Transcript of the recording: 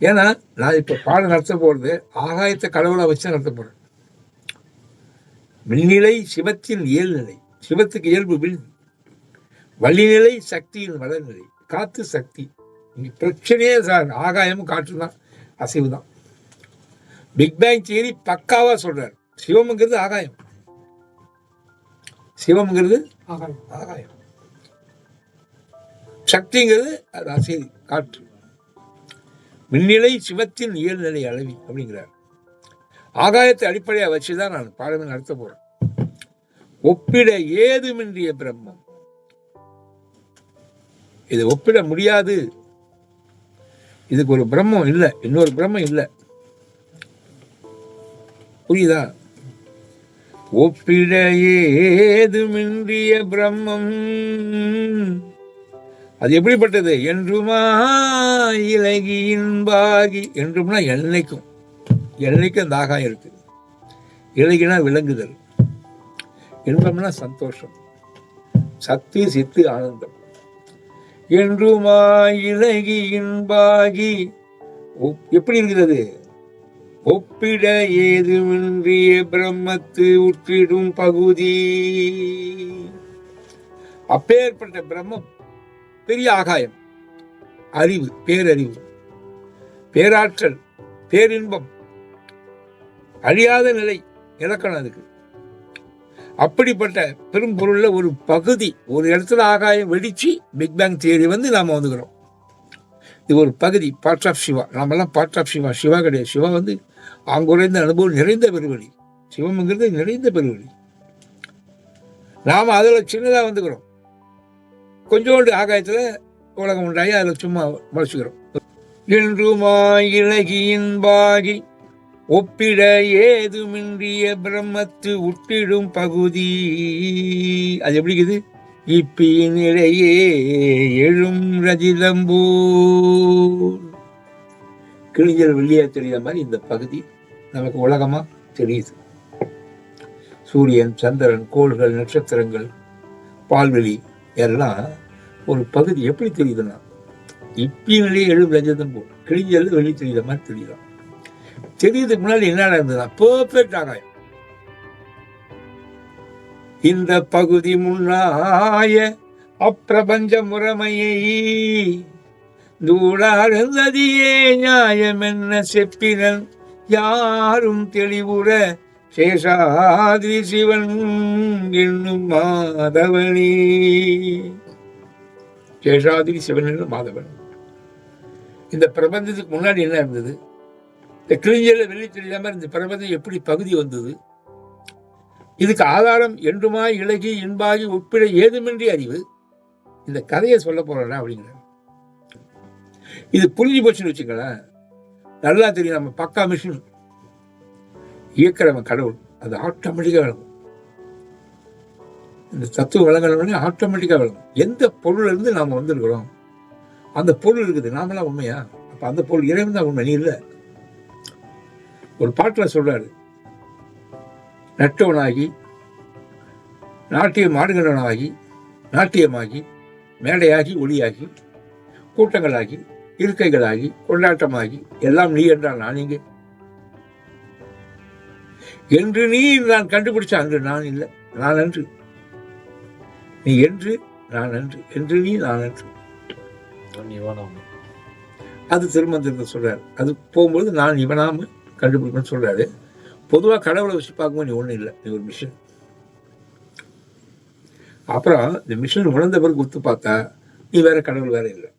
ஏன்னா நான் இப்போ பாடம் நடத்த போகிறது ஆகாயத்தை கடவுளை வச்சு நடத்த போகிறேன் விண்ணிலை சிவத்தின் இயல்நிலை. சிவத்துக்கு இயல்பு வில் வள்ளிநிலை சக்தியின் வளநிலை காத்து சக்தி. பிரச்சனையே சார். ஆகாயமும் காற்று தான். அசைவு தான். பிக் பேங் தியரி பக்காவா சொல்றார். சிவம்ங்கிறது ஆகாயம். சிவம்ங்கிறது ஆகாயம். ஆகாயம். சக்திங்கிறது அது அசைவு காற்று. மின்னிலை சிவத்தின் இயல்நிலை அளவி அப்படிங்கிறார். ஆகாயத்தை அடிப்படையாக வச்சு தான் நான் பாடமே நடத்த போறேன். ஒப்பிட ஏதுமின்றிய பிரம்மம். இது ஒப்பிட முடியாது. இதுக்கு ஒரு பிரம்மம் இல்லை இன்னொரு பிரம்மம் இல்லை. புரியுதா? ஒப்பிட ஏதுமின்றிய பிரம்மம். அது எப்படிப்பட்டது? என்றுமா இலகி இன்பாகி. என்றும்னா என்னைக்கும் என்னைக்கும் தாகம் ஆகாயம் இருக்கு இலகினா விளங்குதல். இன்பம்னா சந்தோஷம். சக்தி சித்து ஆனந்தம். என்றுமா இலகி இன்பாகி. ஒப்- எப்படி இருக்கிறது? ஒப்பிட ஏதுமின்றிய பிரம்மத்து உற்றிடும் பகுதி. அப்பேற்பட்ட பிரம்மம் பெரிய ஆகாயம். அறிவு பேரறிவு. பேராற்றல் பேரின்பம். அழியாத நிலை இலக்கணம் அதுக்கு. அப்படிப்பட்ட பெரும் பொருள்ல ஒரு பகுதி ஒரு இடத்துல ஆகாயம் வெடிச்சு பிக் பேங் தியரி வந்து நாம வந்துக்கிறோம். இது ஒரு பகுதி பார்ட் ஆஃப் சிவா நாமெல்லாம் பார்ட் ஆஃப் சிவா சிவா கிடையாது. சிவா வந்து அங்குறைந்த அனுபவம் நிறைந்த பெருவழி. சிவம்ங்கிறது நிறைந்த பெருவழி. நாம அதில் சின்னதாக வந்துக்கிறோம். கொஞ்சோண்டு ஆகாயத்தில் உலகம் உண்டாகி அதில் சும்மா முளைச்சுக்கிறோம். என்றுமா இலகியின் பாகி ஒப்பிட ஏதுமின்றிய பிரம்மத்து உட்டிடும் பகுதி. அது எப்படி இருக்குது? இப்பியின் இடையே எழும் ரஜிதம்பூ. கிழிஞ்சல் வெளியே தெரிகிற மாதிரி இந்த பகுதி நமக்கு உலகமா தெரியுது. சூரியன் சந்திரன் கோள்கள் நட்சத்திரங்கள் பால்வெளி எல்லாம் ஒரு பகுதி எப்படி தெரியுதுன்னா இப்பியிலே எழும் ரஜதம் போல் கிழிஞ்சல் வெளியே தெரியுற மாதிரி தெரியலாம் தெரியுதுக்கு முன்னாடி என்ன நடந்ததுன்னா பெர்ஃபெக்ட் ஆகாயம். இந்த பகுதி முன்னாய அப்பிரபஞ்ச முறைமையை தூளார்ந்ததியே நியாயம் என்ன செப்பினன் யாரும் தெளிவுற சேஷாதிரி சிவன் என்னும் மாதவனே. சேஷாதிரி சிவன் என்னும் மாதவன். இந்த பிரபஞ்சத்துக்கு முன்னாடி என்ன இருந்தது? இந்த கிழிஞ்சல வெள்ளி தெரியாமல் இந்த பிரபஞ்சம் எப்படி பகுதி வந்தது? இதுக்கு ஆதாரம் என்றுமாய் இலகி இன்பாகி உட்பிட ஏதுமின்றி அறிவு. இந்த கதையை சொல்ல போறேன்னா அப்படிங்கிற. இது புரிஞ்சு போச்சுன்னு வச்சுங்களேன் நல்லா தெரியும். நம்ம பக்கா மிஷின். இயக்கிறவன் கடவுள் அது ஆட்டோமேட்டிக்காக விளங்கும். இந்த தத்துவம் விளங்கணும்னே ஆட்டோமேட்டிக்காக விளங்கும். எந்த பொருள் இருந்து நாம் வந்திருக்கிறோம்? அந்த பொருள் இருக்குது நாமெல்லாம் உண்மையா? அப்போ அந்த பொருள் இறைவன் தான் உண்மை நீ இல்லை. ஒரு பாட்டில் சொல்றாரு நட்டவனாகி நாட்டியம் ஆடுகிறவனாகி நாட்டியமாகி மேடையாகி ஒளியாகி கூட்டங்களாகி இருக்கைகளாகி கொண்டாட்டமாகி எல்லாம் நீ என்றால் நான் இங்கே. என்று நீ நான் கண்டுபிடிச்ச அன்று நான் இல்லை. நான் அன்று. நீ என்று நான் அன்று. என்று நீ நான் அன்று. அது திருமந்திரத்தை சொல்றாரு. அது போகும்போது நான் இவனாம கண்டுபிடிப்பேன்னு சொல்றாரு. பொதுவாக கடவுளை வச்சு பார்க்கும்போது நீ ஒன்றும் இல்லை. நீ ஒரு மிஷின். அப்புறம் இந்த மிஷின் உணர்ந்த பிறகு கொடுத்து பார்த்தா நீ வேற கடவுள் வேற இல்லை.